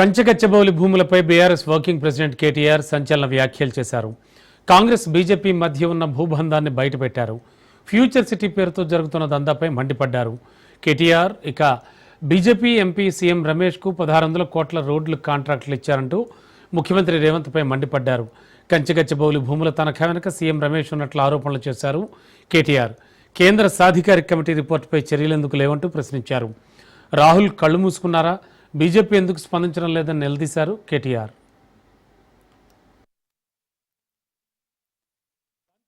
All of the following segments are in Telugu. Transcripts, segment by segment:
కంచకచ్చబౌలి భూములపై బీఆర్ఎస్ వర్కింగ్ ప్రెసిడెంట్ కేటీఆర్ సంచలన వ్యాఖ్యలు చేశారు. కాంగ్రెస్ బీజేపీ మధ్య ఉన్న భూబంధాన్ని బయటపెట్టారు. ఫ్యూచర్ సిటీ పేరుతో జరుగుతున్న దందాపై మండిపడ్డారు. కేటీఆర్ ఇక బీజేపీ ఎంపీ సీఎం రమేష్కు పదహారు వందల కోట్ల రోడ్లు కాంట్రాక్టులు ఇచ్చారంటూ ముఖ్యమంత్రి రేవంత్పై మండిపడ్డారు. కంచగచ్చబౌలి భూముల తనఖా వెనుక సీఎం రమేష్ ఉన్నట్లు ఆరోపణలు చేశారు కేటీఆర్. కేంద్ర సాధికారిక కమిటీ రిపోర్టుపై చర్యలెందుకు లేవంటూ ప్రశ్నించారు. రాహుల్ కళ్ళు మూసుకున్నారా? బీజేపీ ఎందుకు స్పందించడం లేదని నిలదీశారు కేటీఆర్.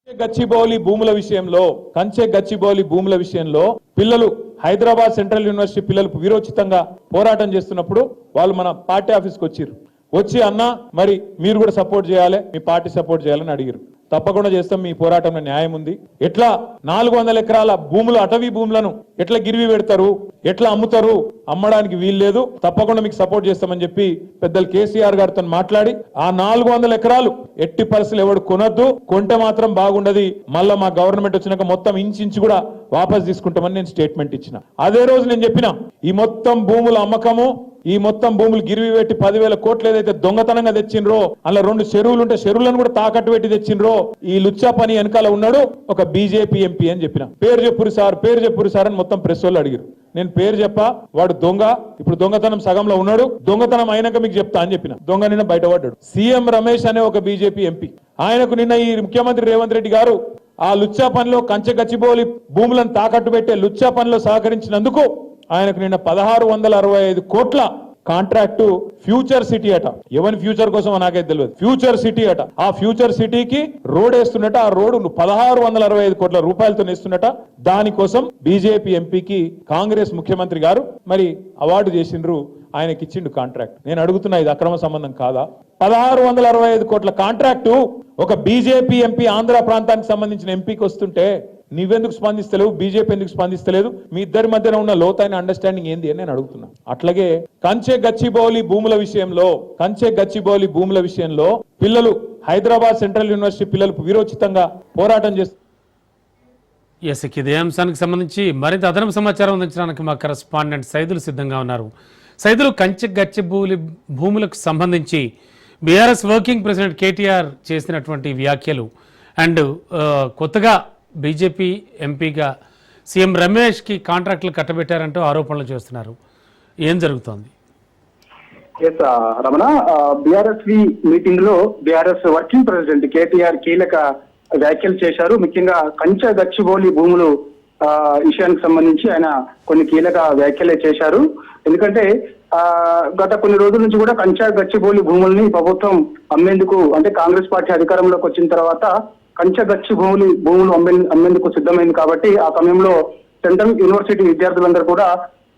కంచె గచ్చిబౌలి భూముల విషయంలో కంచె గచ్చిబౌలి భూముల విషయంలో పిల్లలు హైదరాబాద్ సెంట్రల్ యూనివర్సిటీ పిల్లలు విరోచితంగా పోరాటం చేస్తున్నప్పుడు వాళ్ళు మన పార్టీ ఆఫీస్కి వచ్చారు. వచ్చి అన్న మరి మీరు కూడా సపోర్ట్ చేయాలి మీ పార్టీ సపోర్ట్ చేయాలని అడిగారు. తప్పకుండా చేస్తాం మీ పోరాటంలో న్యాయం ఉంది. ఎట్లా నాలుగు వందల ఎకరాల భూములు అటవీ భూములను ఎట్లా గిరివి పెడతారు ఎట్లా అమ్ముతారు అమ్మడానికి వీల్లేదు తప్పకుండా మీకు సపోర్ట్ చేస్తామని చెప్పి పెద్దలు కేసీఆర్ గారితో మాట్లాడి ఆ నాలుగు వందల ఎకరాలు ఎట్టి పరిస్థితులు ఎవడు కొనొద్దు. కొంటే మాత్రం బాగుండదు. మళ్ళా మా గవర్నమెంట్ వచ్చినాక మొత్తం ఇంచు ఇంచు కూడా వాపస్ తీసుకుంటామని నేను స్టేట్మెంట్ ఇచ్చిన. అదే రోజు నేను చెప్పిన ఈ మొత్తం భూముల అమ్మకము ఈ మొత్తం భూములు గిరివి పెట్టి పదివేల కోట్లు ఏదైతే దొంగతనంగా తెచ్చిండ్రో అలా రెండు చెరువులు ఉంటే చెరువులను కూడా తాకట్టు పెట్టి తెచ్చిండ్రో ఈ లుచ్చా పని వెనకాల ఉన్నాడు ఒక బీజేపీ ఎంపీ అని చెప్పిన. పేరు చెప్పురు సార్ పేరు చెప్పురు సార్ అని మొత్తం ప్రెస్ వాళ్ళు అడిగారు నేను పేరు చెప్పా వాడు దొంగ ఇప్పుడు దొంగతనం సగంలో ఉన్నాడు దొంగతనం అయినాక మీకు చెప్తా అని చెప్పిన. దొంగ నిన్న బయటపడ్డాడు. సీఎం రమేష్ అనే ఒక బీజేపీ ఎంపీ. ఆయనకు నిన్న ఈ ముఖ్యమంత్రి రేవంత్ రెడ్డి గారు ఆ లుచ్చా పనిలో కంచె గచ్చిబోలి భూములను తాకట్టు పెట్టే లుచ్చా పనిలో సహకరించినందుకు ఆయనకు నిన్న పదహారు వందల అరవై ఐదు కోట్ల కాంట్రాక్టు ఫ్యూచర్ సిటీ అట. ఎవరి ఫ్యూచర్ కోసం నాకైతే తెలియదు. ఫ్యూచర్ సిటీ అట. ఆ ఫ్యూచర్ సిటీకి రోడ్ వేస్తున్నట ఆ రోడ్డు పదహారు వందల అరవై ఐదు కోట్ల రూపాయలతో వేస్తున్నట దానికోసం బీజేపీ ఎంపీకి కాంగ్రెస్ ముఖ్యమంత్రి గారు మరి అవార్డు చేసిండ్రు. ఆయనకి ఇచ్చిండు కాంట్రాక్ట్. నేను అడుగుతున్నా ఇది అక్రమ సంబంధం కాదా? పదహారు వందల అరవై ఐదు కోట్ల కాంట్రాక్టు ఒక బీజేపీ ఎంపీ ఆంధ్ర ప్రాంతానికి సంబంధించిన ఎంపీకి వస్తుంటే నువ్వెందుకు స్పందిస్తలేవు? బీజేపీ ఎందుకు స్పందిస్తలేదు? మీ ఇద్దరి మధ్యన ఉన్న లోతైన అండర్స్టాండింగ్ ఏంది అని నేను అడుగుతున్నా. అట్లాగే కంచె గచ్చిబౌలి భూముల విషయంలో కంచె గచ్చిబౌలి భూముల విషయంలో పిల్లలు హైదరాబాద్ సెంట్రల్ యూనివర్సిటీ పిల్లలు వీరోచితంగా పోరాటం చేస్తారు ఎస్ ఇదే అంశానికి సంబంధించి మరింత అదనపు సమాచారం అందించడానికి మా కరస్పాండెంట్ సైదులు సిద్ధంగా ఉన్నారు. సైదులు కంచె గచ్చిబౌలి భూములకు సంబంధించి బీఆర్ఎస్ వర్కింగ్ ప్రెసిడెంట్ కేటీఆర్ చేసినటువంటి వ్యాఖ్యలు అండ్ కొత్తగా బీజేపీ ఎంపీగా సీఎం రమేష్కి కాంట్రాక్టులు కట్టబెట్టారంటూ ఆరోపణలు చేస్తున్నారు. ఏం జరుగుతోంది? ఎస్ రమణ బీఆర్ఎస్ మీటింగ్లో బీఆర్ఎస్ వర్కింగ్ ప్రెసిడెంట్ కేటీఆర్ కీలక వ్యాఖ్యలు చేశారు. ముఖ్యంగా కంచె గచ్చిబౌలి భూములు విషయానికి సంబంధించి ఆయన కొన్ని కీలక వ్యాఖ్యలే చేశారు. ఎందుకంటే ఆ గత కొన్ని రోజుల నుంచి కూడా కంచా గచ్చిబౌలి భూముల్ని ప్రభుత్వం అమ్మేందుకు అంటే కాంగ్రెస్ పార్టీ అధికారంలోకి వచ్చిన తర్వాత కంచె గచ్చి భూములు భూములు అమ్మే అమ్మేందుకు సిద్ధమైంది కాబట్టి ఆ సమయంలో సెంట్రల్ యూనివర్సిటీ విద్యార్థులందరూ కూడా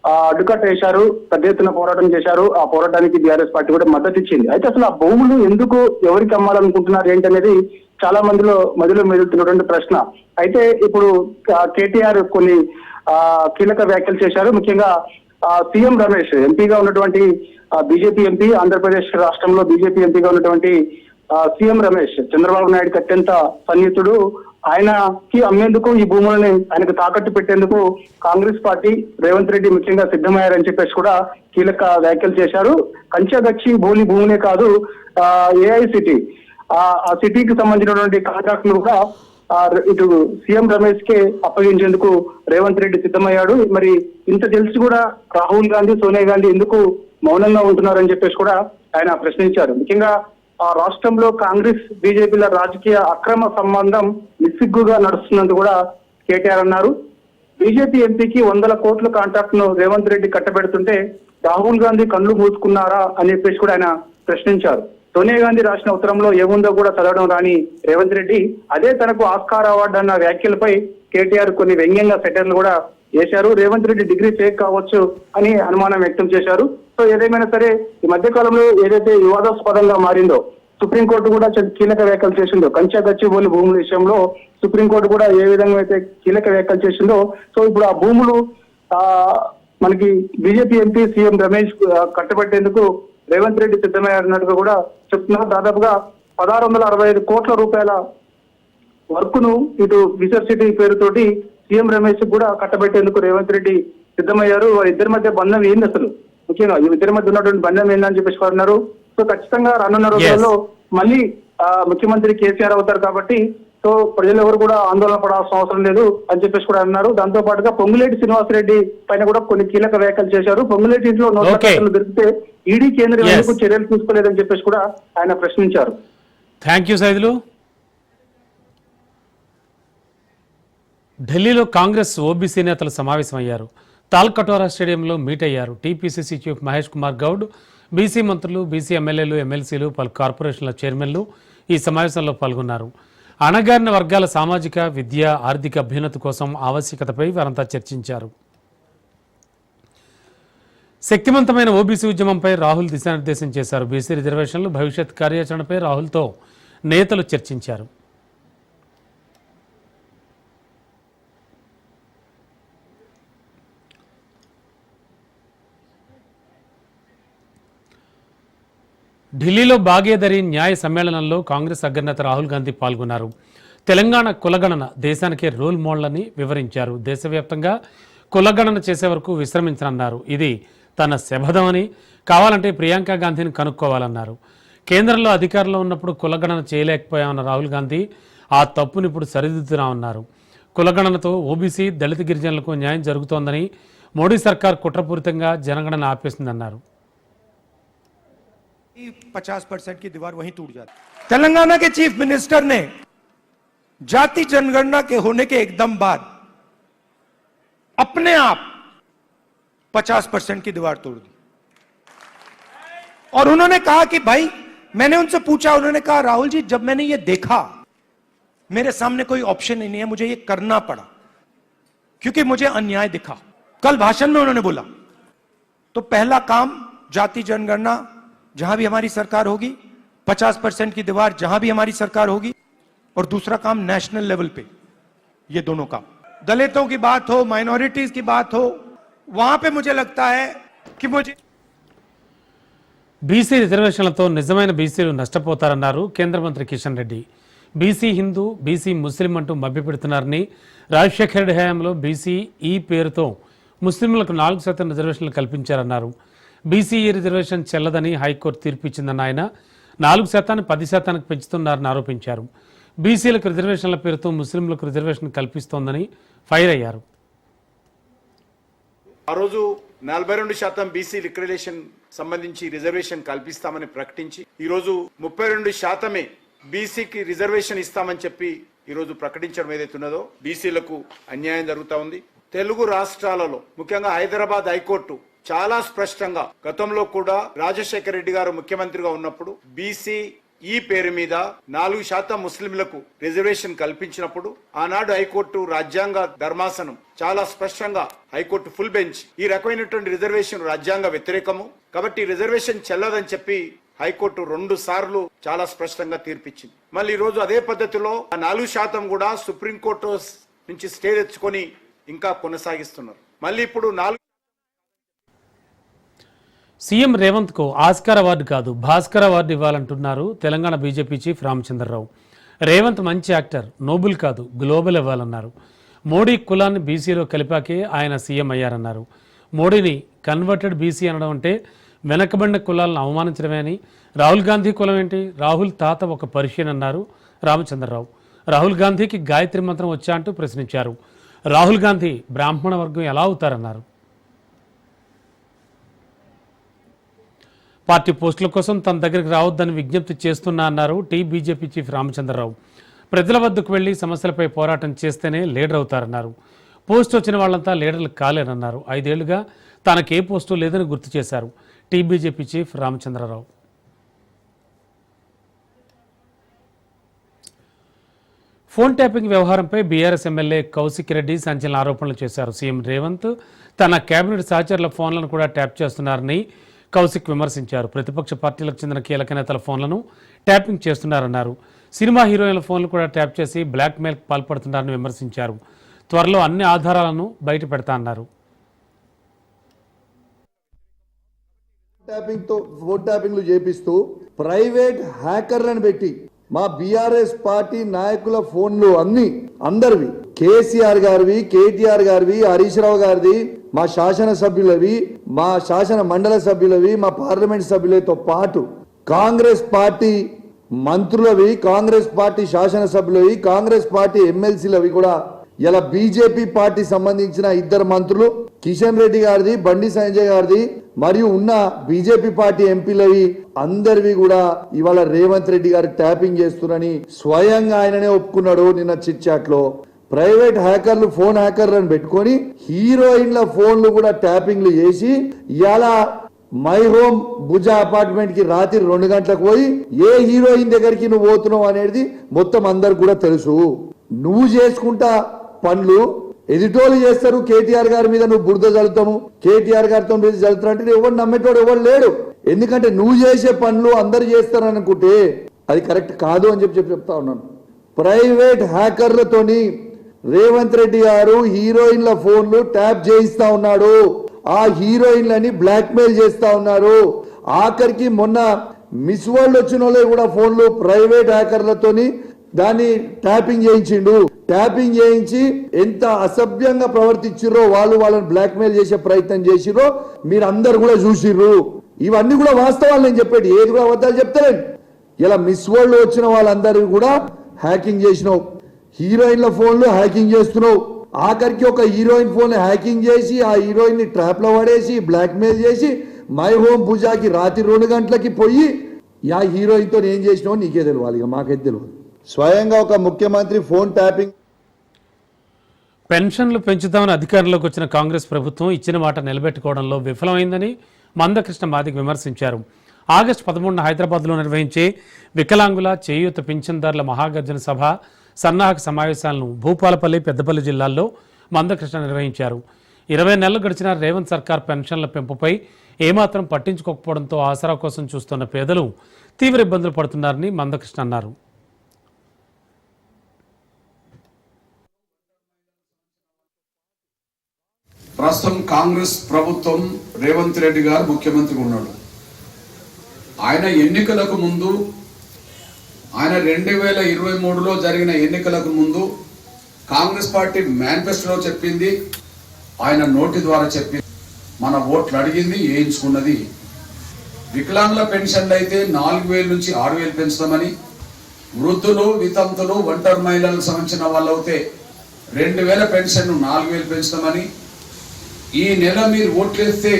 ఆ అడ్డుకట్ట వేశారు పెద్ద ఎత్తున పోరాటం చేశారు. ఆ పోరాటానికి బీఆర్ఎస్ పార్టీ కూడా మద్దతు ఇచ్చింది. అయితే అసలు ఆ భూములు ఎందుకు ఎవరికి అమ్మాలనుకుంటున్నారు ఏంటనేది చాలా మందిలో మదిలో మెదులుతున్నటువంటి ప్రశ్న. అయితే ఇప్పుడు కేటీఆర్ కొన్ని ఆ కీలక వ్యాఖ్యలు చేశారు. ముఖ్యంగా ఆ, సీఎం రమేష్ ఎంపీగా ఉన్నటువంటి బీజేపీ ఎంపీ ఆంధ్రప్రదేశ్ రాష్ట్రంలో బీజేపీ ఎంపీగా ఉన్నటువంటి సీఎం రమేష్ చంద్రబాబు నాయుడుకి అత్యంత సన్నిహితుడు. ఆయనకి అమ్మేందుకు ఈ భూములని ఆయనకు తాకట్టు పెట్టేందుకు కాంగ్రెస్ పార్టీ రేవంత్ రెడ్డి ముఖ్యంగా సిద్ధమయ్యారని చెప్పేసి కూడా కీలక వ్యాఖ్యలు చేశారు. కంచగచ్చి భూమి భూములే కాదు ఏఐసిటీ ఆ సిటీకి సంబంధించినటువంటి కాంట్రాక్టులు కూడా ఇటు సీఎం రమేష్ కే అప్పగించేందుకు రేవంత్ రెడ్డి సిద్ధమయ్యాడు. మరి ఇంత తెలిసి కూడా రాహుల్ గాంధీ సోనియా గాంధీ ఎందుకు మౌనంగా ఉంటున్నారని చెప్పేసి కూడా ఆయన ప్రశ్నించారు. ముఖ్యంగా ఆ రాష్ట్రంలో కాంగ్రెస్ బీజేపీల రాజకీయ అక్రమ సంబంధం నిస్సిగ్గుగా నడుస్తున్నందుకు కూడా కేటీఆర్ అన్నారు. బీజేపీ ఎంపీకి వందల కోట్ల కాంట్రాక్ట్ను రేవంత్ రెడ్డి కట్టబెడుతుంటే రాహుల్ గాంధీ కళ్ళు మూసుకున్నారా అని చెప్పేసి కూడా ఆయన ప్రశ్నించారు. సోనియా గాంధీ రాసిన ఉత్తరంలో ఏముందో కూడా చదవడం రాని రేవంత్ రెడ్డి అదే తనకు ఆస్కార్ అవార్డు అన్న వ్యాఖ్యలపై కేటీఆర్ కొన్ని వ్యంగ్యంగా సెటర్లు కూడా చేశారు రేవంత్ రెడ్డి డిగ్రీ ఫేక్ కావచ్చు అని అనుమానం వ్యక్తం చేశారు. సో ఏదేమైనా సరే ఈ మధ్య కాలంలో ఏదైతే వివాదాస్పదంగా మారిందో సుప్రీంకోర్టు కూడా కీలక వ్యాఖ్యలు చేసిందో కంచా గచ్చిబౌలి భూముల విషయంలో సుప్రీంకోర్టు కూడా ఏ విధంగా అయితే కీలక వ్యాఖ్యలు చేసిందో సో ఇప్పుడు ఆ భూములు ఆ మనకి బీజేపీ ఎంపీ సీఎం రమేష్ కట్టబెట్టేందుకు రేవంత్ రెడ్డి సిద్ధమయ్యారన్నట్టుగా కూడా చెప్తున్నారు. దాదాపుగా పదహారు వందల అరవై ఐదు కోట్ల రూపాయల వర్క్ను ఇటు విసర్ సిటీ పేరుతోటి సీఎం రమేష్ కూడా కట్టబెట్టేందుకు రేవంత్ రెడ్డి సిద్ధమయ్యారు. వారిద్దరి మధ్య బంధం ఏంది అసలు? ముఖ్యంగా ఇద్దరి మధ్య ఉన్నటువంటి బంధం ఏందని చెప్పేసి అన్నారు సో ఖచ్చితంగా రానున్న రోజుల్లో మళ్ళీ ముఖ్యమంత్రి కేసీఆర్ అవుతారు కాబట్టి సో ప్రజలు ఎవరు కూడా ఆందోళన పడాల్సిన అవసరం లేదు అని చెప్పేసి కూడా అన్నారు. దాంతో పాటుగా పొంగులేటి శ్రీనివాసరెడ్డి పైన కూడా కొన్ని కీలక వ్యాఖ్యలు చేశారు. పొంగులేటి ఇంట్లో నోట్ల దొరికితే ఈడీ కేంద్రం. ఎందుకు చర్యలు తీసుకోలేదని చెప్పేసి కూడా ఆయన ప్రశ్నించారు. థ్యాంక్ యూ సైదులు ఢిల్లీలో కాంగ్రెస్ ఓబీసీ నేతలు సమావేశమయ్యారు. తాల్కటోరా స్టేడియంలో మీట్ అయ్యారు. TPCC chief Mahesh Kumar Goud BC మంత్రులు బీసీ ఎమ్మెల్యేలు ఎమ్మెల్సీలు పలు కార్పొరేషన్ల చైర్మన్లు ఈ సమావేశంలో పాల్గొన్నారు. అణగారిన వర్గాల సామాజిక విద్య ఆర్థిక అభ్యున్నతి కోసం ఆవశ్యకతపై వారంతా చర్చించారు. శక్తివంతమైన ఓబీసీ ఉద్యమంపై రాహుల్ దిశానిర్దేశం చేశారు. బీసీ రిజర్వేషన్లు భవిష్యత్ కార్యాచరణపై రాహుల్తో నేతలు చర్చించారు. ఢిల్లీలో భాగ్యధరి న్యాయ సమ్మేళనంలో కాంగ్రెస్ అగ్రనేత రాహుల్ గాంధీ పాల్గొన్నారు. తెలంగాణ కులగణన దేశానికే రోల్ మోడల్ అని వివరించారు. దేశవ్యాప్తంగా కులగణన చేసే వరకు విశ్రమించనన్నారు. ఇది తన శబదమని కావాలంటే ప్రియాంక గాంధీని కనుక్కోవాలన్నారు. కేంద్రంలో అధికారంలో ఉన్నప్పుడు కులగణన చేయలేకపోయామన్న రాహుల్ గాంధీ ఆ తప్పును ఇప్పుడు సరిదిద్దుతున్నామన్నారు. కులగణనతో ఓబీసీ దళిత గిరిజనులకు న్యాయం జరుగుతోందని మోడీ సర్కార్ కుట్రపూరితంగా జనగణన ఆపేసిందన్నారు. पचास परसेंट की दीवार वहीं टूट जाती। तेलंगाना के चीफ मिनिस्टर ने जाति जनगणना के होने के एकदम बाद अपने आप 50 परसेंट की दीवार तोड़ दी। और उन्होंने कहा कि भाई, मैंने उनसे पूछा, उन्होंने कहा, राहुल जी, जब मैंने ये देखा, मेरे सामने कोई ऑप्शन ही नहीं है, मुझे ये करना पड़ा, क्योंकि मुझे अन्याय दिखा। कल भाषण में उन्होंने बोला तो पहला काम जाति जनगणना जहां भी हमारी सरकार होगी 50 परसेंट की दीवार जहां भी हमारी सरकार होगी और दूसरा काम नेशनल लेवल पे ये दोनों काम दलितों की बात हो माइनॉरिटीज की बात हो वहां पे मुझे लगता है कि मुझे బీసీ రిజర్వేషన్లతో నిజమైన బీసీలు నష్టపోతారన్నారు కేంద్ర మంత్రి Kishan Reddy BC Hindu BC Muslim అంటూ మభ్యపెడుతున్నారని రాజశేఖర రెడ్డి హయాంలో బీసీ ఈ పేరుతో ముస్లింలకు నాలుగు శాతం రిజర్వేషన్లు కల్పించారన్నారు బీసీఈ రిజర్వేషన్ చెల్లదని హైకోర్టు తీర్పు ఇచ్చిందన్న ఆయన. నాలుగు శాతాన్ని పది శాతానికి పెంచుతున్నారని ఆరోపించారు. బీసీలకు రిజర్వేషన్ల పేరుతో ముస్లింలకు రిజర్వేషన్ కల్పిస్తోందని ఫైర్ అయ్యారు. ఆ రోజు నలభై రెండు శాతం బీసీ రిక్రిలేషన్ సంబంధించి రిజర్వేషన్ కల్పిస్తామని ప్రకటించి ఈరోజు ముప్పై రెండు శాతమే బీసీకి రిజర్వేషన్ ఇస్తామని చెప్పి ఈరోజు ప్రకటించడం ఏదైతే ఉన్నదో బీసీలకు అన్యాయం జరుగుతూ ఉంది. తెలుగు రాష్ట్రాలలో ముఖ్యంగా హైదరాబాద్ హైకోర్టు చాలా స్పష్టంగా గతంలో కూడా రాజశేఖర రెడ్డి గారు ముఖ్యమంత్రిగా ఉన్నప్పుడు బీసీ ఈ పేరు మీద నాలుగు శాతం ముస్లింలకు రిజర్వేషన్ కల్పించినప్పుడు ఆనాడు హైకోర్టు రాజ్యాంగ ధర్మాసనం చాలా స్పష్టంగా హైకోర్టు ఫుల్ బెంచ్ ఈ రకమైనటువంటి రిజర్వేషన్ రాజ్యాంగ వ్యతిరేకము. కాబట్టి రిజర్వేషన్ చెల్లదని చెప్పి హైకోర్టు రెండు సార్లు చాలా స్పష్టంగా తీర్పిచ్చింది. మళ్ళీ ఈ రోజు అదే పద్ధతిలో ఆ నాలుగు శాతం కూడా సుప్రీంకోర్టు నుంచి స్టే తెచ్చుకొని ఇంకా కొనసాగిస్తున్నారు. మళ్ళీ ఇప్పుడు నాలుగు సీఎం రేవంత్కు ఆస్కార్ అవార్డు కాదు భాస్కర్ అవార్డు ఇవ్వాలంటున్నారు తెలంగాణ బీజేపీ చీఫ్ రామచంద్రరావు. రేవంత్ మంచి యాక్టర్ నోబుల్ కాదు గ్లోబల్ ఇవ్వాలన్నారు. మోడీ కులాన్ని బీసీలో కలిపాకే ఆయన సీఎం అయ్యారన్నారు. మోడీని కన్వర్టెడ్ బీసీ అనడం అంటే వెనకబడిన కులాలను అవమానించడమే అని. రాహుల్ గాంధీ కులం ఏంటి? రాహుల్ తాత ఒక పర్షియన్ అన్నారు రామచంద్రరావు. రాహుల్ గాంధీకి గాయత్రి మంత్రం వచ్చా అంటూ ప్రశ్నించారు. రాహుల్ గాంధీ బ్రాహ్మణ వర్గం ఎలా అవుతారన్నారు? పార్టీ పోస్టుల కోసం తన దగ్గరికి రావద్దని విజ్ఞప్తి చేస్తున్నా అన్నారు టీ బీజేపీ చీఫ్ రామచంద్రరావు. ప్రజల వద్దకు వెళ్ళి సమస్యలపై పోరాటం చేస్తేనే లీడర్ అవుతారన్నారు. పోస్ట్ వచ్చిన వాళ్ళంతా లీడర్లు కాలేనన్నారు. ఐదేళ్ళుగా తనకే పోస్టు లేదని గుర్తు చేశారు T BJP chief Ramachandra Rao. Phone tapping వ్యవహారంపై బీఆర్ఎస్ ఎమ్మెల్యే కౌశిక్ రెడ్డి సంచలన ఆరోపణలు చేశారు. సీఎం రేవంత్ తన కేబినెట్ సహచరుల ఫోన్లను కూడా ట్యాప్ చేస్తున్నారని కౌశిక్ విమర్శించారు. ప్రతిపక్ష పార్టీలకు చెందిన కీలక నేతల ఫోన్లను ట్యాపింగ్ చేస్తున్నారన్నారు. సినిమా హీరోయిన్ల ఫోన్లు కూడా ట్యాప్ చేసి బ్లాక్మెయిల్ పాల్పడుతున్నారని విమర్శించారు. త్వరలో అన్ని ఆధారాలను బయట పెడతా అన్నారు ట్యాపింగ్తో ఫోన్ ట్యాపింగ్లు చేపిస్తూ ప్రైవేట్ హ్యాకర్లను పెట్టి మా బీఆర్ఎస్ పార్టీ నాయకుల ఫోన్లు అన్ని అందరివి. కేసీఆర్ గారివి కేటీఆర్ గారివి హరీష్ రావు గారిది మా శాసనసభ్యులవి మా శాసన మండల సభ్యులవి మా పార్లమెంట్ సభ్యులతో పాటు కాంగ్రెస్ పార్టీ మంత్రులవి కాంగ్రెస్ పార్టీ శాసనసభ్యులవి కాంగ్రెస్ పార్టీ ఎమ్మెల్సీలవి కూడా ఇలా బీజేపీ పార్టీ సంబంధించిన ఇద్దరు మంత్రులు కిషన్ రెడ్డి గారిది బండి సంజయ్ గారిది మరియు ఉన్న బీజేపీ పార్టీ ఎంపీలవి అందరివి కూడా ఇవాళ రేవంత్ రెడ్డి గారు ట్యాపింగ్ చేస్తున్నారని స్వయంగా ఆయననే ఒప్పుకున్నాడు నిన్న చిట్ చాట్లో ప్రైవేట్ హ్యాకర్లు ఫోన్ హ్యాకర్లను పెట్టుకొని హీరోయిన్ల ఫోన్లు కూడా ట్యాపింగ్లు చేసి ఇలా మై హోమ్ భుజ అపార్ట్మెంట్కి రాత్రి రెండు గంటలకు పోయి ఏ హీరోయిన్ దగ్గరికి నువ్వు పోతున్నావు అనేది మొత్తం అందరికి కూడా తెలుసు. నువ్వు చేసుకుంటా పనులు ఎదుటోళ్ళు చేస్తారు కేటీఆర్ గారి మీద నువ్వు బురద చల్లుతాము కేటీఆర్ గారితో మీద చల్లుతారు అంటే ఎవరు నమ్మేటోడు ఎవరు లేడు. ఎందుకంటే నువ్వు చేసే పనులు అందరు చేస్తారు అనుకుంటే అది కరెక్ట్ కాదు అని చెప్పి చెప్పి చెప్తా ఉన్నాను. ప్రైవేట్ హ్యాకర్లతోని రేవంత్ రెడ్డి గారు హీరోయిన్ల ఫోన్లు ట్యాప్ చేయిస్తా ఉన్నాడు. ఆ హీరోయిన్లని బ్లాక్మెయిల్ చేస్తా ఉన్నారు. ఆఖరికి మొన్న మిస్ వరల్డ్ వచ్చిన వాళ్ళే కూడా ఫోన్లు ప్రైవేట్ హ్యాకర్లతోని దాన్ని ట్యాపింగ్ చేయించిండు. ట్యాపింగ్ చేయించి ఎంత అసభ్యంగా ప్రవర్తించిర్రో వాళ్ళు వాళ్ళని బ్లాక్మెయిల్ చేసే ప్రయత్నం చేసిరో మీరు అందరు కూడా చూసిర్రు. ఇవన్నీ కూడా వాస్తవాలు నేను చెప్పేది ఏది కూడా అబద్ధాలు చెప్తారండి ఇలా మిస్ వరల్డ్ వచ్చిన వాళ్ళందరూ కూడా హ్యాకింగ్ చేసినావు. హీరోయిన్ల ఫోన్లు హ్యాకింగ్ చేస్తున్నావు. ఆఖరికి ఒక హీరోయిన్ ఫోన్ హ్యాకింగ్ చేసి ఆ హీరోయిన్ని ట్రాప్లో పడేసి బ్లాక్మెయిల్ చేసి మై హోమ్ పూజాకి రాత్రి రెండు గంటలకి పోయి ఆ హీరోయిన్తో ఏం చేసినావు నీకే తెలియాలి ఇక మాకైతే తెలియదు స్వయంగా ఒక ముఖ్యమంత్రి ఫోన్ ట్యాపింగ్ పెన్షన్లు పెంచుతామని అధికారంలోకి వచ్చిన కాంగ్రెస్ ప్రభుత్వం ఇచ్చిన మాట నిలబెట్టుకోవడంలో విఫలమైందని మందకృష్ణ మాదిక్ విమర్శించారు. ఆగస్టు పదమూడున హైదరాబాద్లో నిర్వహించే వికలాంగుల చేయూత పింఛన్దారుల మహాగర్జన సభ సన్నాహక సమావేశాలను భూపాలపల్లి పెద్దపల్లి జిల్లాల్లో మందకృష్ణ నిర్వహించారు. ఇరవై నెలలు గడిచిన రేవంత్ సర్కార్ పెన్షన్ల పెంపుపై ఏమాత్రం పట్టించుకోకపోవడంతో ఆసరా కోసం చూస్తున్న పేదలు తీవ్ర ఇబ్బందులు పడుతున్నారని మందకృష్ణ అన్నారు. ప్రస్తుతం కాంగ్రెస్ ప్రభుత్వం రేవంత్ రెడ్డి గారు ముఖ్యమంత్రి ఉన్నాడు. ఆయన ఎన్నికలకు ముందు ఆయన రెండు వేల ఇరవై మూడులో జరిగిన ఎన్నికలకు ముందు కాంగ్రెస్ పార్టీ మేనిఫెస్టోలో చెప్పింది ఆయన నోటి ద్వారా చెప్పింది. మన ఓట్లు అడిగింది వేయించుకున్నది. వికలాంగుల పెన్షన్లు అయితే నాలుగు వేల నుంచి ఆరు వేలు పెంచుతామని వృద్ధులు వితంతులు ఒంటరి మహిళలకు సంబంధించిన వాళ్ళు అయితే రెండు వేల పెన్షన్ నాలుగు వేలు పెంచుతామని ఈ నెల మీరు ఓట్లేస్తే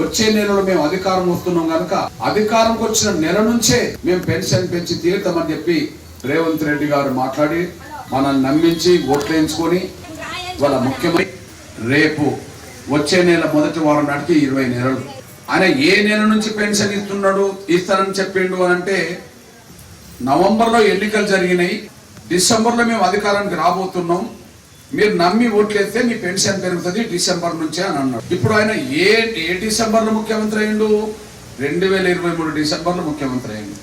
వచ్చే నెలలో మేము అధికారం వస్తున్నాం కనుక అధికారంకి వచ్చిన నెల నుంచే మేము పెన్షన్ పెంచి తీరుతామని చెప్పి రేవంత్ రెడ్డి గారు మాట్లాడి మనల్ని నమ్మించి ఓట్లేయించుకొని వాళ్ళ ముఖ్యమంత్రి రేపు వచ్చే నెల మొదటి వారం నాటికి ఇరవై నెలలు. ఆయన ఏ నెల నుంచి పెన్షన్ ఇస్తున్నాడు ఇస్తానని చెప్పిండు అని అంటే నవంబర్లో ఎన్నికలు జరిగినాయి. డిసెంబర్లో మేము అధికారానికి రాబోతున్నాం. మీరు నమ్మి ఓట్లేస్తే మీ పెన్షన్ పెరుగుతుంది డిసెంబర్ నుంచే అని అన్నాడు. ఇప్పుడు ఆయన ఏ ఏ డిసెంబర్లో ముఖ్యమంత్రి అయ్యిండు? రెండు వేల ఇరవై మూడు డిసెంబర్లో ముఖ్యమంత్రి అయ్యిండు.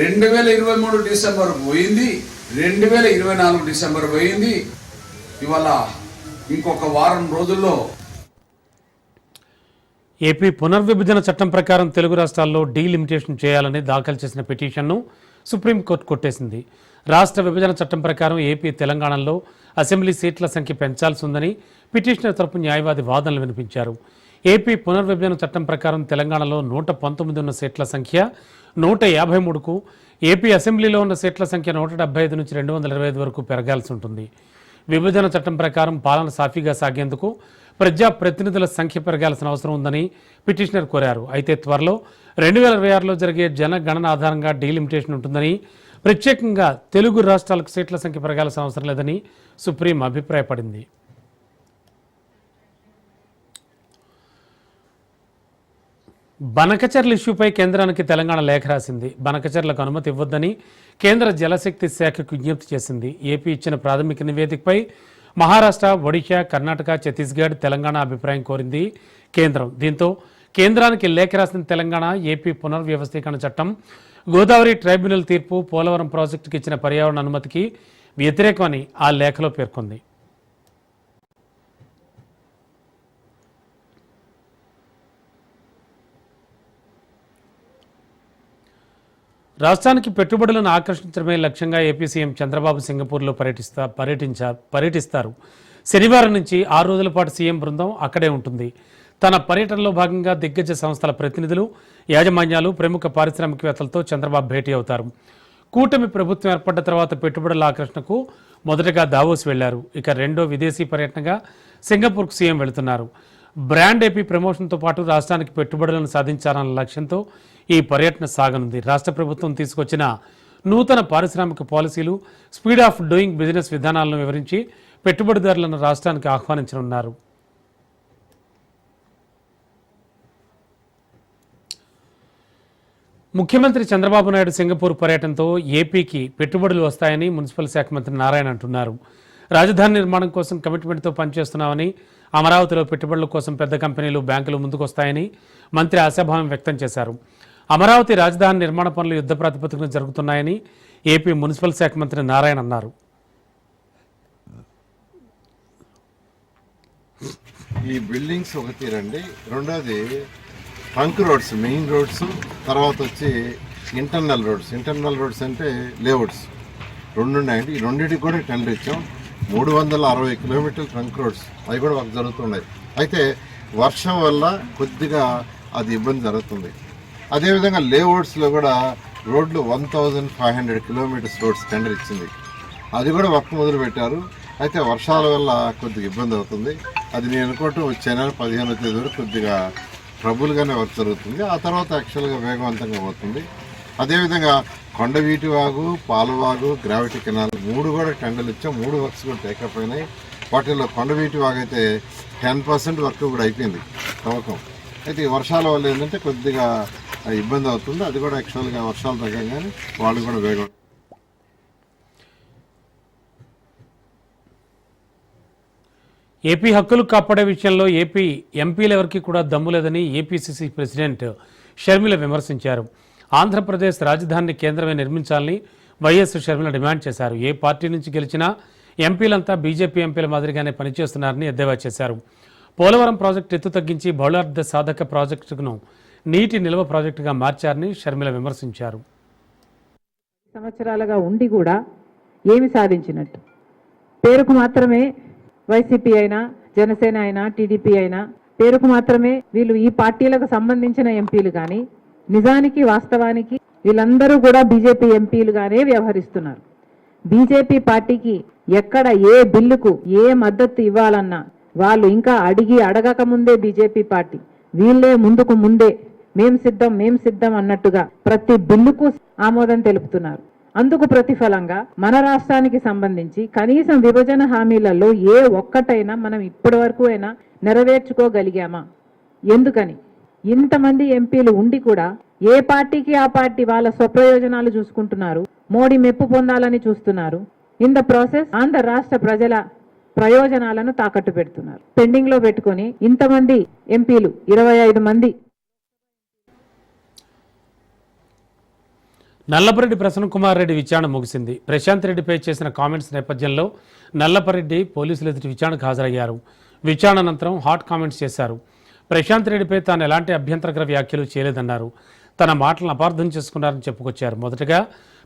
రెండు వేల ఇరవై మూడు డిసెంబర్ పోయింది రెండు వేల ఇరవై నాలుగు డిసెంబర్ పోయింది. ఇవాళ ఇంకొక వారం రోజుల్లో ఏపీ పునర్విభజన చట్టం ప్రకారం తెలుగు రాష్ట్రాల్లో డీలిమిటేషన్ చేయాలని దాఖలు చేసిన పిటిషన్ను సుప్రీంకోర్టు కొట్టేసింది. రాష్ట్ర విభజన చట్టం ప్రకారం ఏపీ తెలంగాణలో అసెంబ్లీ సీట్ల సంఖ్య పెంచాల్సి ఉందని పిటిషనర్ తరపు న్యాయవాది వాదనలు వినిపించారు. ఏపీ పునర్విభజన చట్టం ప్రకారం తెలంగాణలో నూట పంతొమ్మిది ఉన్న సీట్ల సంఖ్య నూట యాభై మూడుకు ఏపీ అసెంబ్లీలో ఉన్న సీట్ల సంఖ్య నూట డెబ్బై ఐదు నుంచి రెండు వందల ఇరవై ఐదు వరకు పెరగాల్సి ఉంటుంది. విభజన చట్టం ప్రకారం పాలన సాఫీగా సాగేందుకు ప్రజా ప్రతినిధుల సంఖ్య పెరగాల్సిన అవసరం ఉందని పిటిషనర్ కోరారు. అయితే త్వరలో రెండు వేల ఇరవై ఆరులో జరిగే జనగణన ఆధారంగా డీలిమిటేషన్ ఉంటుందని ప్రత్యేకంగా తెలుగు రాష్ట్రాలకు సీట్ల సంఖ్య పెరగాల్సిన అవసరం లేదని సుప్రీం అభిప్రాయపడింది. బనకచర్ల ఇష్యూపై కేంద్రానికి తెలంగాణ లేఖ రాసింది. బనకచర్లకు అనుమతి ఇవ్వొద్దని కేంద్ర జలశక్తి శాఖకు విజ్ఞప్తి చేసింది. ఏపీ ఇచ్చిన ప్రాథమిక నివేదికపై మహారాష్ట్ర ఒడిశా కర్ణాటక ఛత్తీస్గఢ్ తెలంగాణ అభిప్రాయం కోరింది కేంద్రం. దీంతో కేంద్రానికి లేఖ రాసిన తెలంగాణ ఏపీ పునర్వ్యవస్థీకరణ చట్టం గోదావరి ట్రైబ్యునల్ తీర్పు పోలవరం ప్రాజెక్టుకు ఇచ్చిన పర్యావరణ అనుమతికి వ్యతిరేకమని ఆ లేఖలో పేర్కొంది. రాష్ట్రానికి పెట్టుబడులను ఆకర్షించడమే లక్ష్యంగా ఏపీ సీఎం చంద్రబాబు సింగపూర్లో పర్యటిస్తా పర్యటించారు పర్యటిస్తారు. శనివారం నుంచి ఆరు రోజుల పాటు సీఎం బృందం అక్కడే ఉంటుంది. తన పర్యటనలో భాగంగా దిగ్గజ సంస్థల ప్రతినిధులు యాజమాన్యాలు ప్రముఖ పారిశ్రామికవేత్తలతో చంద్రబాబు భేటీ అవుతారు. కూటమి ప్రభుత్వం ఏర్పడ్డ తర్వాత పెట్టుబడుల ఆకర్షణకు మొదటగా దావోస్ వెళ్ళారు. ఇక రెండో విదేశీ పర్యటనగా సింగపూర్కు సీఎం వెళుతున్నారు. బ్రాండ్ ఏపీ ప్రమోషన్తో పాటు రాష్ట్రానికి పెట్టుబడులను సాధించాలన్న లక్ష్యంతో ఈ పర్యటన సాగనుంది. రాష్ట్ర ప్రభుత్వం తీసుకొచ్చిన నూతన పారిశ్రామిక పాలసీలు స్పీడ్ ఆఫ్ డూయింగ్ బిజినెస్ విధానాలను వివరించి పెట్టుబడిదారులను రాష్ట్రానికి ఆహ్వానించనున్నారు. ముఖ్యమంత్రి చంద్రబాబు నాయుడు సింగపూర్ పర్యటనతో ఏపీకి పెట్టుబడులు వస్తాయని మున్సిపల్ శాఖ మంత్రి నారాయణ అంటున్నారు. రాజధాని నిర్మాణం కోసం కమిట్మెంట్తో పనిచేస్తున్నామని అమరావతిలో పెట్టుబడుల కోసం పెద్ద కంపెనీలు బ్యాంకులు ముందుకొస్తాయని మంత్రి ఆశాభావం వ్యక్తం చేశారు. అమరావతి రాజధాని నిర్మాణ పనులు యుద్ధ ప్రాతిపదికన జరుగుతున్నాయని ఏపీ మున్సిపల్ శాఖ మంత్రి నారాయణ అన్నారు. ఈ బిల్డింగ్స్ ఒకటి రండి. రెండోది ట్రంక్ రోడ్స్ మెయిన్ రోడ్స్ తర్వాత వచ్చి ఇంటర్నల్ రోడ్స్. ఇంటర్నల్ రోడ్స్ అంటే లేఅవుట్స్. రెండు ఉన్నాయండి ఈ రెండింటికి కూడా టెండర్ ఇచ్చాం. మూడు వందల అరవై కిలోమీటర్ల ట్రంక్ రోడ్స్. అవి కూడా మాకు జరుగుతున్నాయి. అయితే వర్షం వల్ల కొద్దిగా అది ఇబ్బంది జరుగుతుంది. అదేవిధంగా లేఅవుట్స్లో కూడా రోడ్లు one thousand five hundred kilometres roads tender ఇచ్చింది. అది కూడా వర్క్ మొదలు పెట్టారు అయితే వర్షాల వల్ల కొద్దిగా ఇబ్బంది అవుతుంది. అది నేను అనుకోవటం వచ్చే నెల పదిహేనో తేదీ వరకు కొద్దిగా ట్రబుల్గానే వర్క్ జరుగుతుంది. ఆ తర్వాత యాక్చువల్గా వేగవంతంగా పోతుంది. అదేవిధంగా కొండవీటి వాగు పాలవాగు గ్రావిటీ కెనాల్ మూడు కూడా టెండర్లు ఇచ్చాం. మూడు వర్క్స్ కూడా టేకప్ అయినాయి. వాటిల్లో కొండవీటి వాగు అయితే టెన్ పర్సెంట్ వర్క్ కూడా అయిపోయింది తవ్వకం. అయితే ఈ వర్షాల వల్ల ఏంటంటే కొద్దిగా ఇబ్బంది అవుతుంది. అది కూడా యాక్చువల్గా వర్షాలు తగ్గంగానే వాళ్ళు కూడా వేగం ఏపీ హక్కులు కాపాడే విషయంలో ఏపీ ఎంపీల ఎవరికి కూడా దమ్ము లేదని ఏపీసీసీ ప్రెసిడెంట్ షర్మిల విమర్శించారు. ఆంధ్రప్రదేశ్ రాజధానిని కేంద్రమే నిర్మించాలని వైఎస్ షర్మిల డిమాండ్ చేశారు. ఏ పార్టీ నుంచి గెలిచినా ఎంపీలంతా బీజేపీ ఎంపీల మాదిరిగానే పనిచేస్తున్నారని ఎద్దేవా చేశారు. పోలవరం ప్రాజెక్టు ఎత్తు తగ్గించి బహుళార్థ సాధక ప్రాజెక్టును నీటి నిల్వ ప్రాజెక్టుగా మార్చారని షర్మిల విమర్శించారు. సంవత్సరాలుగా ఉండి కూడా ఏమి సాధించినట్టు? పేరుకు మాత్రమే వైసీపీ అయినా జనసేన అయినా టీడీపీ అయినా పేరుకు మాత్రమే వీళ్ళు ఈ పార్టీలకు సంబంధించిన ఎంపీలు కానీ నిజానికి వాస్తవానికి వీళ్ళందరూ కూడా బీజేపీ ఎంపీలుగానే వ్యవహరిస్తున్నారు. బీజేపీ పార్టీకి ఎక్కడ ఏ బిల్లుకు ఏ మద్దతు ఇవ్వాలన్నా వాళ్ళు ఇంకా అడిగి అడగక ముందే బీజేపీ పార్టీ వీళ్ళే ముందుకు ముందే మేం సిద్ధం మేం సిద్ధం అన్నట్టుగా ప్రతి బిల్లుకు ఆమోదం తెలుపుతున్నారు. అందుకు ప్రతిఫలంగా మన రాష్ట్రానికి సంబంధించి కనీసం విభజన హామీలలో ఏ ఒక్కటైనా మనం ఇప్పటి వరకు అయినా నెరవేర్చుకోగలిగామా? ఎందుకని? ఇంతమంది ఎంపీలు ఉండి కూడా ఏ పార్టీకి ఆ పార్టీ వాళ్ళ స్వప్రయోజనాలు చూసుకుంటున్నారు? మోడీ మెప్పు పొందాలని చూస్తున్నారు. ఇన్ ద ప్రాసెస్ ఆంధ్ర రాష్ట్ర ప్రజల ప్రయోజనాలను తాకట్టు పెడుతున్నారు. పెండింగ్లో పెట్టుకొని ఇంతమంది ఎంపీలు ఇరవై ఐదు మంది నల్లపరెడ్డి ప్రసన్న కుమార్ రెడ్డి విచారణ ముగిసింది. ప్రశాంత్ రెడ్డిపై చేసిన కామెంట్స్ నేపథ్యంలో నల్లపరెడ్డి పోలీసులు ఎదుటి విచారణకు హాజరయ్యారు. విచారణ అనంతరం హాట్ కామెంట్స్ చేశారు. ప్రశాంత్ రెడ్డిపై తాను ఎలాంటి అభ్యంతరకర వ్యాఖ్యలు చేయలేదన్నారు. తన మాటలను అపార్థం చేసుకున్నారని చెప్పుకొచ్చారు. మొదటగా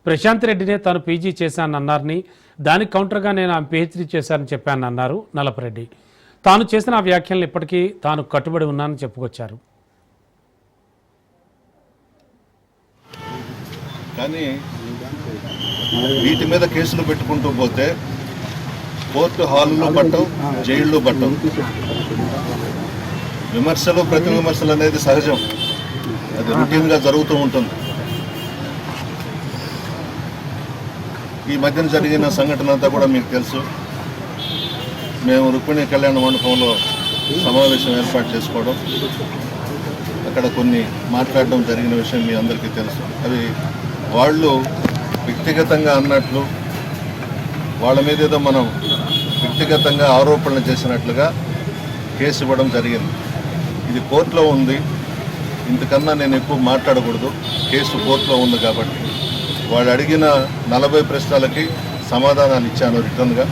ప్రశాంత్ రెడ్డినే తాను పీజీ చేశానన్నారని దానికి కౌంటర్గా నేను ఆమె పిహెచ్డీ చేశానని చెప్పానన్నారు నల్లపరెడ్డి. తాను చేసిన ఆ వ్యాఖ్యలను ఇప్పటికీ తాను కట్టుబడి ఉన్నానని చెప్పుకొచ్చారు. కానీ వీటి మీద కేసులు పెట్టుకుంటూ పోతే కోర్టు హాల్లో పట్టం జైళ్ళు పట్టం. విమర్శలు ప్రతి విమర్శలు అనేది సహజం. అది రొటీన్గా జరుగుతూ ఉంటుంది. ఈ మధ్యన జరిగిన సంఘటన అంతా కూడా మీకు తెలుసు. మేము రుక్మిణి కళ్యాణ మండపంలో సమావేశం ఏర్పాటు చేసుకోవడం అక్కడ కొన్ని మాట్లాడడం జరిగిన విషయం మీ అందరికీ తెలుసు. అవి వాళ్ళు వ్యక్తిగతంగా అన్నట్లు వాళ్ళ మీద ఏదో మనం వ్యక్తిగతంగా ఆరోపణలు చేసినట్లుగా కేసు ఇవ్వడం జరిగింది. ఇది కోర్టులో ఉంది. ఇంతకన్నా నేను ఎక్కువ మాట్లాడకూడదు. కేసు కోర్టులో ఉంది కాబట్టి. వాళ్ళు అడిగిన నలభై ప్రశ్నలకి సమాధానాలు ఇచ్చాను రిటర్న్గా.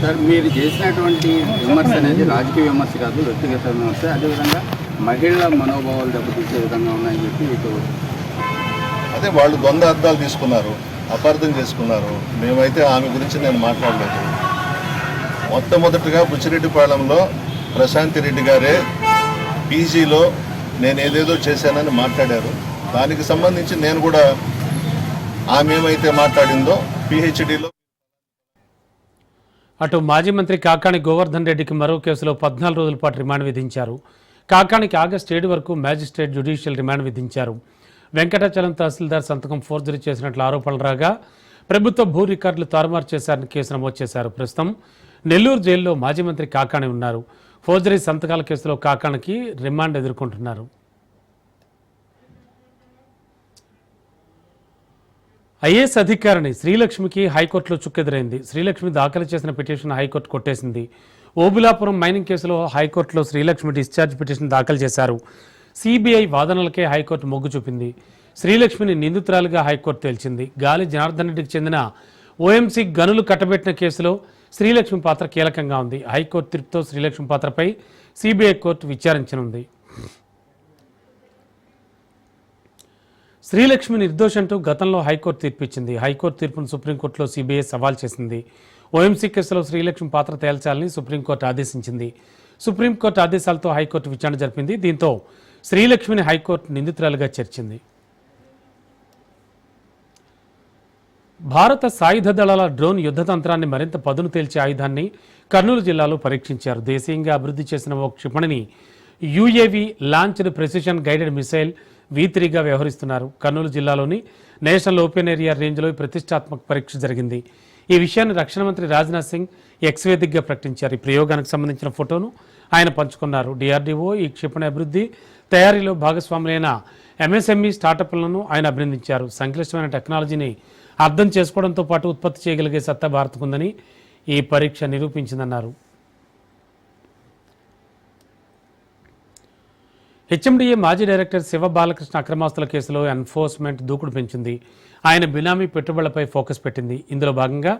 సార్ మీరు చేసినటువంటి విమర్శ అనేది రాజకీయ విమర్శ కాదు వ్యక్తిగత విమర్శ. అదేవిధంగా మహిళల మనోభావాలు దెబ్బతీసే విధంగా ఉన్నాయని చెప్పి ఇటు అదే వాళ్ళు ద్వంద్వ అర్థాలు తీసుకున్నారు అపార్థం చేసుకున్నారు. మేమైతే ఆమె గురించి నేను మాట్లాడలేదు. మొట్టమొదటిగా బుచ్చిరెడ్డిపాళెంలో ప్రశాంతి రెడ్డి గారే పీజీలో నేను ఏదేదో చేశానని మాట్లాడారు. దానికి సంబంధించి నేను కూడా ఆమె ఏమైతే మాట్లాడిందో పిహెచ్డిలో అటు మాజీ మంత్రి కాకాణి గోవర్ధన్ రెడ్డికి మరో కేసులో పద్నాలుగు రోజుల పాటు రిమాండ్ విధించారు. కాకాణికి ఆగస్టు ఏడు వరకు మ్యాజిస్ట్రేట్ జ్యుడిషియల్ రిమాండ్ విధించారు. వెంకటాచలం తహసీల్దార్ సంతకం ఫోర్జరీ చేసినట్లు ఆరోపణలు రాగా ప్రభుత్వ భూ రికార్డులు తారుమారు చేశారని కేసు నమోదు చేశారు. ప్రస్తుతం నెల్లూరు జైల్లో మాజీ మంత్రి కాకాణి ఉన్నారు. ఫోర్జరీ సంతకాల కేసులో కాకాణికి రిమాండ్ ఎదుర్కొంటున్నారు. ఐఏఎస్ అధికారిని శ్రీలక్ష్మికి హైకోర్టులో చుక్కెదురైంది. శ్రీలక్ష్మి దాఖలు చేసిన పిటిషన్ హైకోర్టు కొట్టేసింది. ఓబులాపురం మైనింగ్ కేసులో హైకోర్టులో శ్రీలక్ష్మి డిశ్చార్జ్ పిటిషన్ దాఖలు చేశారు. సిబిఐ వాదనలకే హైకోర్టు మొగ్గు చూపింది. శ్రీలక్ష్మిని నిందితురాలుగా హైకోర్టు తేల్చింది. గాలి జనార్దన్ రెడ్డికి చెందిన ఓఎంసీ గనులు కట్టబెట్టిన కేసులో శ్రీలక్ష్మి పాత్ర కీలకంగా ఉంది. హైకోర్టు తీర్పుతో శ్రీలక్ష్మి పాత్రపై సిబిఐ కోర్టు విచారించనుంది. శ్రీలక్ష్మి నిర్దోషంటూ గతంలో హైకోర్టు తీర్పిచ్చింది. హైకోర్టు తీర్పును సుప్రీంకోర్టులో సిబిఐ సవాల్ చేసింది. ఓఎంసీ కేసులో శ్రీలక్ష్మి పాత్ర తేల్చాలని సుప్రీంకోర్టు ఆదేశించింది. సుప్రీంకోర్టు ఆదేశాలతో హైకోర్టు విచారణ జరిపింది. దీంతో శ్రీలక్ష్మిని హైకోర్టు నిందితురాలుగా చేర్చింది. భారత సాయుధ దళాల డ్రోన్ యుద్ధ తంత్రాన్ని మరింత పదును తేల్చే ఆయుధాన్ని కర్నూలు జిల్లాలో పరీక్షించారు. దేశీయంగా అభివృద్ధి చేసిన ఓ క్షిపణిని UAV launched precision guided missile V త్రీగా వ్యవహరిస్తున్నారు. కర్నూలు జిల్లాలోని నేషనల్ ఓపెన్ ఏరియా రేంజ్లో ప్రతిష్టాత్మక పరీక్ష జరిగింది. ఈ విషయాన్ని రక్షణ మంత్రి రాజ్నాథ్ సింగ్ ఎక్స్వేదిగ్గా ప్రకటించారు. ఈ ప్రయోగానికి సంబంధించిన ఫోటోను ఆయన పంచుకున్నారు. డిఆర్డీఓ ఈ క్షిపణి అభివృద్ధి తయారీలో భాగస్వాములైన ఎంఎస్ఎంఈ స్టార్టప్లను ఆయన అభినందించారు. సంక్లిష్టమైన టెక్నాలజీని అర్థం చేసుకోవడంతో పాటు ఉత్పత్తి చేయగలిగే సత్తా భారత్కుందని ఈ పరీక్ష నిరూపించిందన్నారు. హెచ్ఎండిఏ మాజీ డైరెక్టర్ శివ బాలకృష్ణ అక్రమాస్తుల కేసులో ఎన్ఫోర్స్మెంట్ దూకుడు పెంచింది. ఆయన బినామీ పెట్టుబడులపై ఫోకస్ పెట్టింది. ఇందులో భాగంగా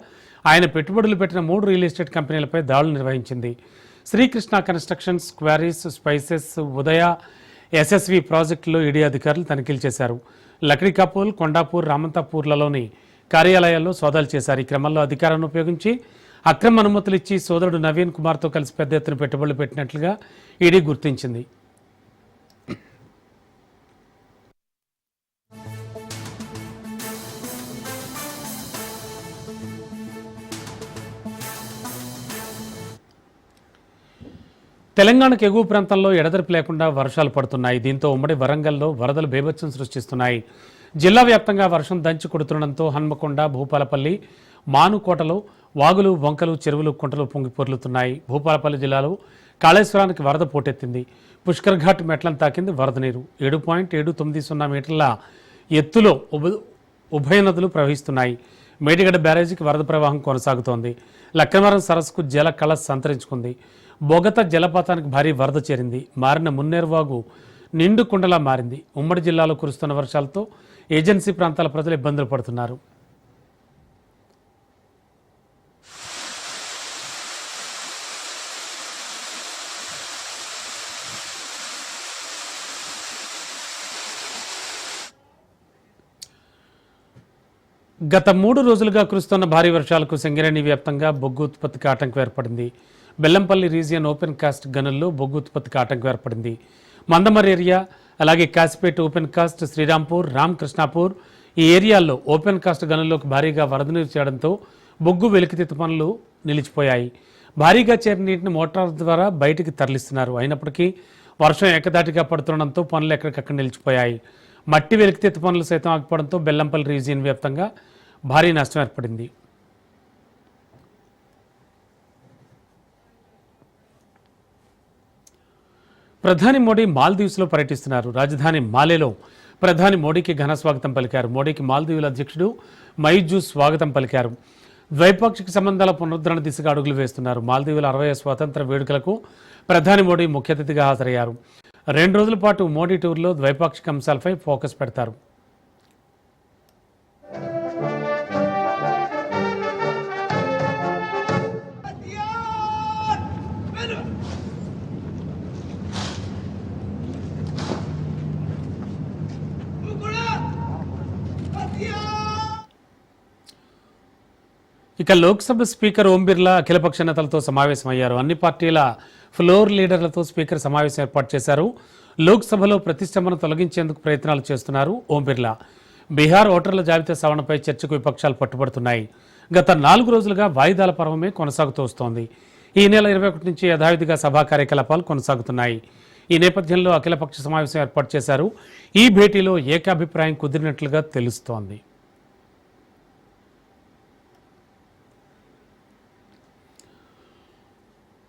ఆయన పెట్టుబడులు పెట్టిన మూడు రియల్ ఎస్టేట్ కంపెనీలపై దాడులు నిర్వహించింది. Srikrishna constructions quarries spices Udaya SSV ప్రాజెక్టులో ఈడీ అధికారులు తనిఖీలు చేశారు. లక్డీకాపూల్ కొండాపూర్ రామంతాపూర్లలోని కార్యాలయాల్లో సోదాలు చేశారు. ఈ క్రమంలో అధికారాన్ని ఉపయోగించి అక్రమ అనుమతులు ఇచ్చి సోదరుడు నవీన్ కుమార్తో కలిసి పెద్ద ఎత్తున పెట్టుబడులు పెట్టినట్లుగా ఈడీ గుర్తించింది. తెలంగాణకు ఎగువ ప్రాంతంలో ఎడతెరిపి లేకుండా వర్షాలు పడుతున్నాయి. దీంతో ఉమ్మడి వరంగల్లో వరదలు బేభత్సం సృష్టిస్తున్నాయి. జిల్లా వ్యాప్తంగా వర్షం దంచి కొడుతుండటంతో హన్మకొండ భూపాలపల్లి మానుకోటలో వాగులు వంకలు చెరువులు కుంటలు పొంగి పొర్లుతున్నాయి. భూపాలపల్లి జిల్లాలో కాళేశ్వరానికి వరద పోటెత్తింది. పుష్కర్ ఘాట్ మెట్లను తాకింది వరద నీరు. ఏడు పాయింట్ ఏడు తొమ్మిది సున్నా మీటర్ల ఎత్తులో ఉభ ఉభయ నదులు ప్రవహిస్తున్నాయి. మేడిగడ్డ బ్యారేజీకి వరద ప్రవాహం కొనసాగుతోంది. లక్కమరం సరస్సుకు జల కళ సంతరించుకుంది. బొగత జలపాతానికి భారీ వరద చేరింది. మారిన మున్నేరువాగు నిండు కుండలా మారింది. ఉమ్మడి జిల్లాలో కురుస్తున్న వర్షాలతో ఏజెన్సీ ప్రాంతాల ప్రజలు ఇబ్బందులు పడుతున్నారు. గత మూడు రోజులుగా కురుస్తున్న భారీ వర్షాలకు సింగరేణి వ్యాప్తంగా బొగ్గు ఉత్పత్తికి ఆటంకం ఏర్పడింది. బెల్లంపల్లి రీజియన్ ఓపెన్ కాస్ట్ గనుల్లో బొగ్గు ఉత్పత్తికి ఆటంకం ఏర్పడింది. మందమర్ ఏరియా అలాగే కాసిపేట ఓపెన్ కాస్ట్ శ్రీరాంపూర్ రామకృష్ణాపూర్ ఈ ఏరియాల్లో ఓపెన్ కాస్ట్ గనుల్లోకి భారీగా వరద నీరు చేయడంతో బొగ్గు వెలికితీత పనులు నిలిచిపోయాయి. భారీగా చేరిన నీటిని మోటార్ ద్వారా బయటికి తరలిస్తున్నారు. అయినప్పటికీ వర్షం ఏకదాటిగా పడుతుండడంతో పనులు ఎక్కడికక్కడ నిలిచిపోయాయి. మట్టి వెలికితీత పనులు సైతం ఆగిపోవడంతో బెల్లంపల్లి రీజియన్ వ్యాప్తంగా భారీ నష్టం ఏర్పడింది. ప్రధాని మోడీ మాల్దీవ్స్లో పర్యటిస్తున్నారు. రాజధాని మాలేలో ప్రధాని మోడీకి ఘన స్వాగతం పలికారు. మోడీకి మాల్దీవుల అధ్యక్షుడు మైజూ స్వాగతం పలికారు. ద్వైపాక్షిక సంబంధాల పునరుద్ధరణ దిశగా అడుగులు వేస్తున్నారు. మాల్దీవుల అరవై స్వాతంత్ర వేడుకలకు ప్రధాని మోడీ ముఖ్య అతిథిగా హాజరయ్యారు. రెండు రోజుల పాటు మోడీ టూర్లో ద్వైపాక్షిక అంశాలపై ఫోకస్ పెడతారు. ఇక లోక్సభ స్పీకర్ ఓం బిర్లా అఖిలపక్ష నేతలతో సమావేశమయ్యారు. అన్ని పార్టీల ఫ్లోర్ లీడర్లతో స్పీకర్ సమావేశం ఏర్పాటు చేశారు. లోక్సభలో ప్రతిష్టంభన తొలగించేందుకు ప్రయత్నాలు చేస్తున్నారు ఓం బిర్లా. బీహార్ ఓటర్ల జాబితా సవరణపై చర్చకు విపక్షాలు పట్టుబడుతున్నాయి. గత నాలుగు రోజులుగా వాయిదాల పర్వమే కొనసాగుతూ వస్తోంది. ఈ నెల ఇరవై ఒకటి నుంచి యథావిధిగా సభా కార్యకలాపాలు కొనసాగుతున్నాయి. ఈ నేపథ్యంలో అఖిలపక్ష సమావేశం ఏర్పాటు చేశారు. ఈ భేటీలో ఏకాభిప్రాయం కుదిరినట్లుగా తెలుస్తోంది.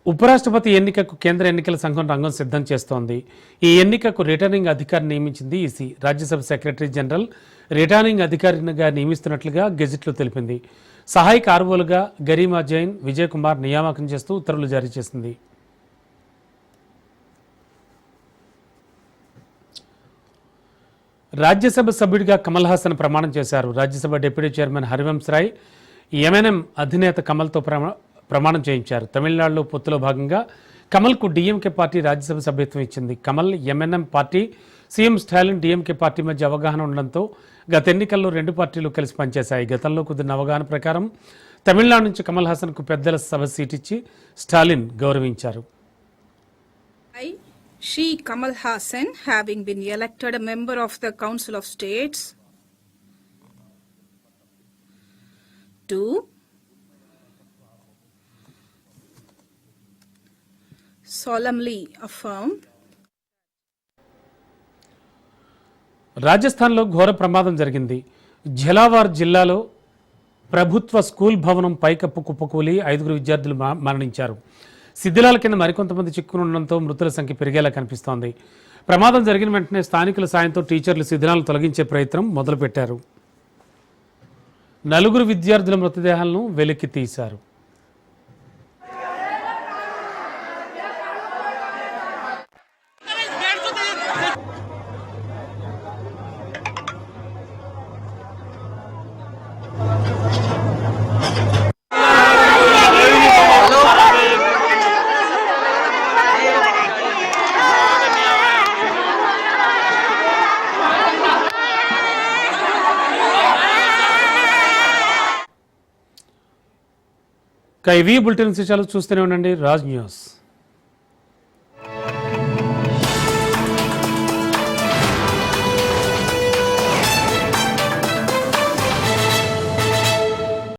ఉపరాష్ట్రపతి ఎన్నికకు కేంద్ర ఎన్నికల సంఘం రంగం సిద్ధం చేస్తోంది. ఈ ఎన్నికకు రిటర్నింగ్ అధికారి నియమించింది EC. Rajya Sabha secretary general returning అధికారినిగా నియమిస్తున్నట్లుగా గెజిట్లో తెలిపింది. సహాయక ఆర్వోలుగా గరీమా జైన్ విజయ్ కుమార్ నియామకం చేస్తూ ఉత్తర్వులు జారీ చేసింది. రాజ్యసభ సభ్యుడిగా కమల్ హాసన్ ప్రమాణం చేశారు. Rajya Sabha deputy chairman Harivansh Rai MNM అధినేత కమల్తో ప్రమా- ప్రమాణం చేయించారు. తమిళనాడులో పొత్తులో భాగంగా కమల్కు డీఎంకే పార్టీ రాజ్యసభ సభ్యత్వం ఇచ్చింది. Kamal MNM party CM Stalin DMK party మధ్య అవగాహన ఉండడంతో గత ఎన్నికల్లో రెండు పార్టీలు కలిసి పనిచేశాయి. గతంలో కుదిరిన అవగాహన ప్రకారం తమిళనాడు నుంచి కమల్ హాసన్కు పెద్దల సభ సీట్ ఇచ్చి స్టాలిన్ గౌరవించారు. I, Kamal Kamal Hassan, having been elected a member of the Council of States, solemnly affirm. రాజస్థాన్లో ఘోర ప్రమాదం జరిగింది. ఝలావార్ జిల్లాలో ప్రభుత్వ స్కూల్ భవనం పైకప్పు కుప్పకూలి ఐదుగురు విద్యార్థులు మ- మరణించారు. శిథిలాల కింద మరికొంతమంది చిక్కునుండడంతో మృతుల సంఖ్య పెరిగేలా కనిపిస్తోంది. ప్రమాదం జరిగిన వెంటనే స్థానికుల సాయంతో టీచర్లు శిథిలాలను తొలగించే ప్రయత్నం మొదలుపెట్టారు. నలుగురు విద్యార్థుల మృతదేహాలను వెలికి తీశారు. ఇక ఇవి బులెటిన్ విశేషాలు చూస్తూనే ఉండండి. రాజ్ న్యూస్.